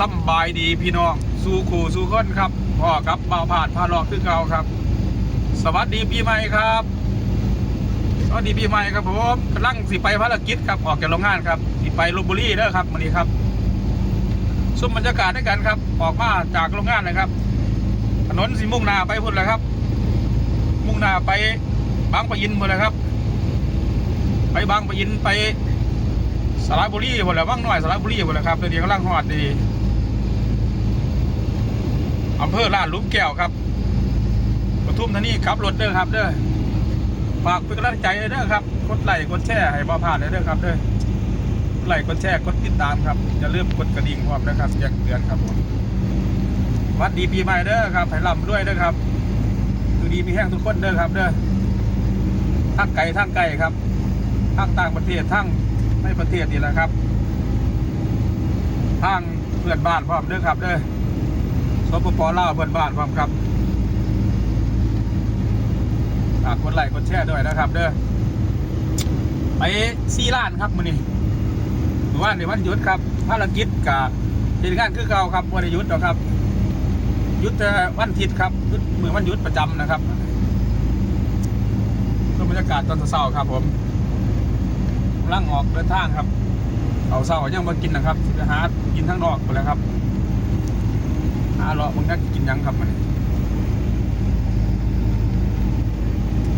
สบายดีพี่น้องสู่ขู่สู่คนครับพ่อกับบ่าวผ่านพาลอกคือเก่าครับ สวัสดีปีใหม่ครับสวัสดีปีใหม่ครับผมกำลังสิไปภารกิจครับออกจากโรงงานครับสิไปลบบุรีเด้อครับวันนี้ครับซุ้มบรรยากาศด้วยกันครับ ออกมาจากโรงงานเลยครับ ถนนสีมุ่งนาไปพุ่นเลยครับ มุ่งนาไปบางปะอินพุ่นเลยครับ ไปบางปะอินไปสระบุรีพุ่นเลยว่างหน่อยสระบุรีพุ่นเลยครับเดี๋ยวนี้กำลังฮอดดี อำเภอลาดลุมแก้วครับปทุมธานีขับรถเด้อครับเด้อฝากเป็นกำลังใจเด้อครับกดไลค์กดแชร์ให้บ่พลาดเด้อครับเด้อกดไลค์กดแชร์กดติดตามครับอย่าลืมกดกระดิ่งพร้อมนะครับแจ้งเตือนครับผมวัดดีปีใหม่เด้อครับให้ร่ำด้วยเด้อครับคือดีมีแห้งทุกคนเด้อครับเด้อทั้งไก่ทั้งไก่ครับทั้งต่างประเทศทั้งในประเทศนี่แหละครับทั้งเพื่อนบ้านพร้อมเด้อครับเด้อ สปปลาวเพื่อนบ้านพร้อมครับฝากกดไลค์กดแชร์ด้วยนะครับ เด้อไปซีล้านครับมื้อนี้หรือว่าในวันหยุดครับภารกิจกับเหตุงานคือเก่าครับวันหยุดหรอครับหยุดแต่วันอาทิตย์ครับหยุดมือวันหยุดประจำนะครับก็บรรยากาศตอนเช้าครับ ผมกำลังออกเดินทางครับเอาเช้ายังมากินนะครับสิไปหากินทั้งนอกหมดแล้วครับ หาเลาะมึงนักกินยังครับมัน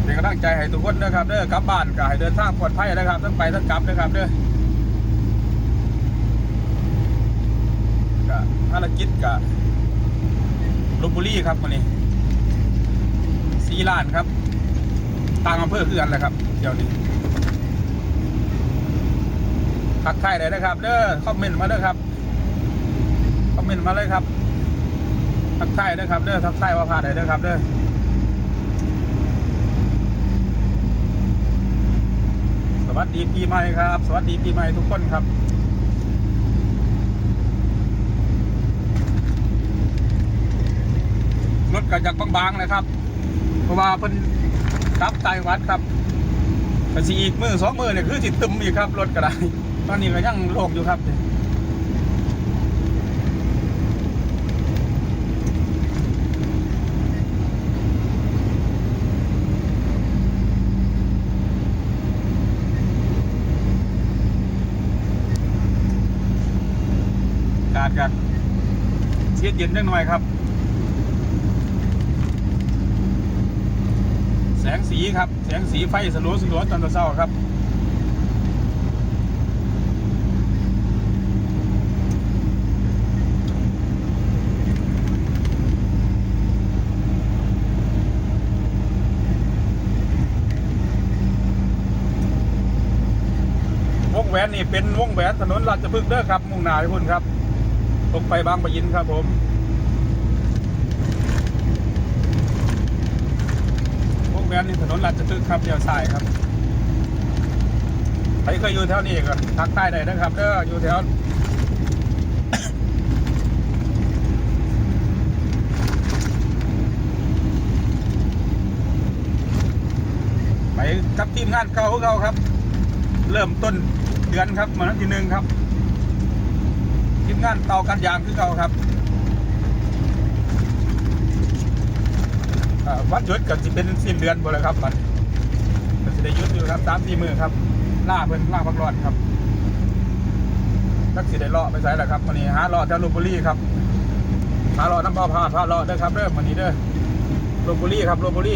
เป็นกำลังใจให้ทุกคนนะครับเด้อกลับบ้านก็ให้เดินทางปลอดภัยนะครับทั้งไปทั้งกลับนะครับเด้อก็ภารกิจก็ลบบุรีครับวันนี้สีล้านครับต่างอำเภอคือกันแหละครับเดี๋ยวนี้ทักทายได้นะครับเด้อคอมเมนต์มาเด้อครับคอมเมนต์มาเลยครับ ทักทายเด้อครับเด้อทักทายว่าผ่านได้เด้อครับเด้อสวัสดีปีใหม่ครับ สวัสดีปีใหม่ทุกคนครับรถก็จากบางๆเลยครับ เพราะว่าเพิ่นกลับไต้หวัดครับก็สิอีกมือสองมือเนี่ยคือสิตตึมอีกครับรถก็ไดตอนนี้ก็ยังโลกอยู่ครับ การกันเสียเย็นนิดหน่อยครับ แสงสีครับ แสงสีไฟสลัวสลัวตอนเช้าครับวงแหวนนี่เป็นวงแหวนถนนราชพฤกษ์เด้อครับมุ่งหน้าไปพุ่นครับ ตรงไปบางปะอินครับผมวงแหวนนี่ถนนราชพฤกษ์ครับเลี้ยวซ้ายครับใครเคยอยู่แถวนี้ก็ทักใต้ได้นะครับเด้ออยู่แถวไปกับทีมงานเก่าของเราครับ เริ่มต้นเดือนครับมาวันที่หนึ่งครับ งานเตากันยางคือเก่าครับวันหยุดก็จะเป็นสิ้นเดือนหมดเลยครับมันก็จะได้ยุดอยู่ครับตามที่มือครับล่าเพิ่นล่าพักร้อนครับทักสิได้เลาะไปใส่แหละครับวันนี้หาเลาะแถวลพบุรีครับหาเลาะน้ำปลาพาพาเลาะเด้อครับเด้อวันนี้เด้อลพบุรีครับลพบุรี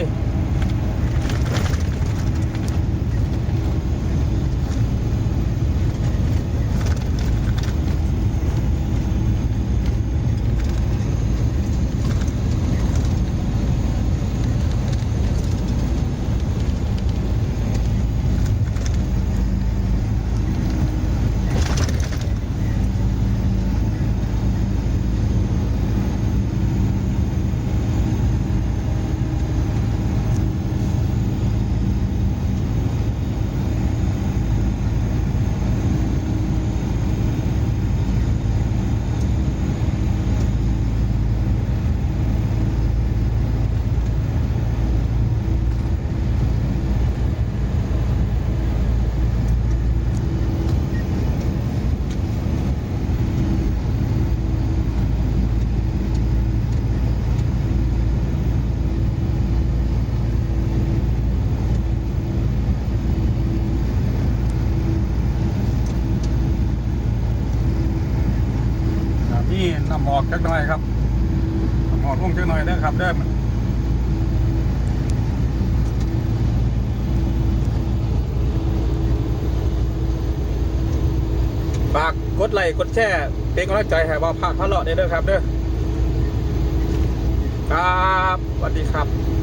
หมอกจักหน่อยครับหมอกลุ่งจักหน่อยเด้อครับเด้อฝากกดไลค์กดแชร์เป็นกำลังใจให้บ่าวพาดพะเลาะเด้อครับเด้อครับสวัสดีครับ